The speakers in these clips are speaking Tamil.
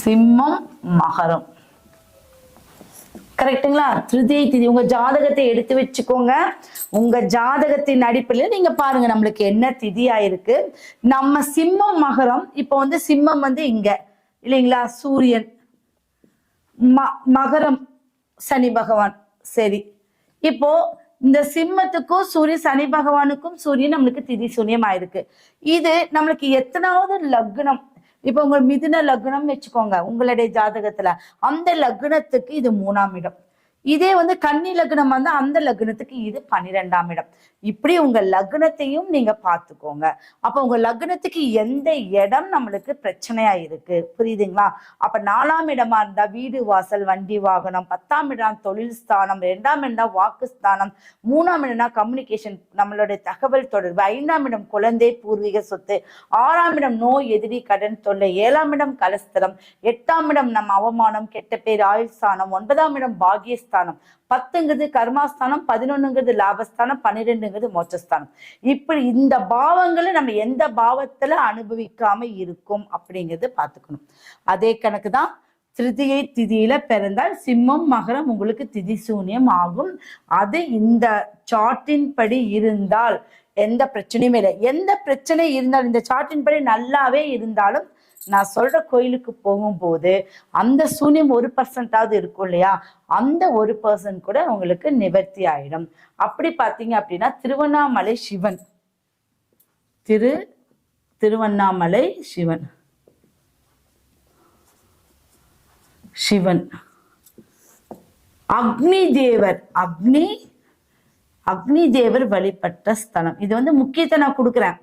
சிம்மம் மகரம். கரெக்ட்டுங்களா திருதியை திதி. உங்க ஜாதகத்தை எடுத்து வச்சுக்கோங்க. உங்க ஜாதகத்தின் அடிப்படையில் நீங்க பாருங்க நம்மளுக்கு என்ன திதி ஆயிருக்கு நம்ம சிம்மம் மகரம். இப்போ வந்து சிம்மம் வந்து இங்க. இல்லைங்களா? சூரியன். ம மகரம் சனி பகவான். சரி. இப்போ இந்த சிம்மத்துக்கும் சூரிய சனி பகவானுக்கும் சூரியன் நம்மளுக்கு திதி சூன்யம் ஆயிருக்கு. இது நம்மளுக்கு எத்தனாவது லக்னம் இப்போ உங்க மிதுன லக்னம் வச்சுக்கோங்க உங்களுடைய ஜாதகத்துல. அந்த லக்னத்துக்கு இது மூணாம் இடம். இதே வந்து கன்னி லக்னம் வந்து அந்த லக்னத்துக்கு இது பன்னிரெண்டாம் இடம். இப்படி உங்க லக்னத்தையும் நீங்க பார்த்துக்கோங்க. அப்ப உங்க லக்னத்துக்கு எந்த இடம் நம்மளுக்கு பிரச்சனையா இருக்கு? புரியுதுங்களா? அப்ப நாலாம் இடமா இருந்தா வீடு வாசல் வண்டி வாகனம். பத்தாம் இடம் தொழில் ஸ்தானம். ரெண்டாம் இடம் வாக்கு ஸ்தானம். மூணாம் இடம்னா கம்யூனிகேஷன் நம்மளுடைய தகவல் தொடர்பு. ஐந்தாம் இடம் குழந்தை பூர்வீக சொத்து. ஆறாம் இடம் நோய் எதிரி கடன் தொல்லை. ஏழாம் இடம் கலஸ்தலம் எட்டாம் இடம் நம் அவமானம் கெட்ட பேர் ஆயுள் ஸ்தானம் ஒன்பதாம் இடம் பாகியஸ்தானம். பத்துங்கிறது கர்மாஸ்தானம் பதினொன்னுங்கிறது லாபஸ்தானம் பன்னிரெண்டுங்கிறது மோட்சஸ்தானம். இப்படி இந்த பாவங்களை நம்ம எந்த பாவத்துல அனுபவிக்காம இருக்கும் அப்படிங்கிறது பார்த்துக்கணும். அதே கணக்கு தான் திருதியை திதியில பிறந்தால் சிம்மம் மகரம் உங்களுக்கு திதி சூன்யம் ஆகும். அது இந்த சார்ட்டின் படி இருந்தால் எந்த பிரச்சனையுமே இல்லை. எந்த பிரச்சனை இருந்தாலும் இந்த சார்ட்டின் படி நல்லாவே இருந்தாலும் நான் சொல்ற கோயிலுக்கு போகும்போது அந்த சூன்யம் ஒரு பர்சன்டாவது இருக்கும் இல்லையா? அந்த ஒரு பர்சன்ட் கூட உங்களுக்கு நிவர்த்தி ஆயிடும். அப்படி பார்த்தீங்க அப்படின்னா திருவண்ணாமலை சிவன். திரு திருவண்ணாமலை சிவன். சிவன். அக்னி தேவர் அக்னி அக்னி தேவர் வழிபட்ட ஸ்தலம். இது வந்து முக்கியத்தை நான் கொடுக்குறேன்.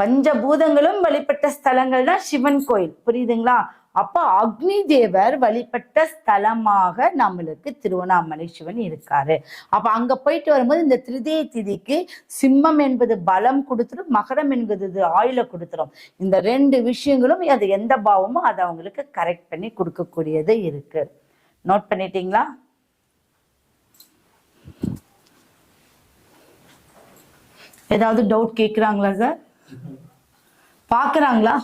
பஞ்சபூதங்களும் வழிபட்ட ஸ்தலங்கள் தான் சிவன் கோயில். புரியுதுங்களா? அப்போ அக்னி தேவர் வழிபட்ட ஸ்தலமாக நம்மளுக்கு திருவண்ணாமலை சிவன் இருக்காரு. அப்ப அங்க போயிட்டு வரும்போது இந்த திருதய திதிக்கு சிம்மம் என்பது பலம் கொடுத்துரும் மகரம் என்பது ஆயுள கொடுத்துரும். இந்த ரெண்டு விஷயங்களும் அது எந்த பாவமோ அதை அவங்களுக்கு கரெக்ட் பண்ணி கொடுக்கக்கூடியது இருக்கு. நோட் பண்ணிட்டீங்களா? ஏதாவது டவுட் கேட்குறாங்களா சார் பார்க்குறாங்களா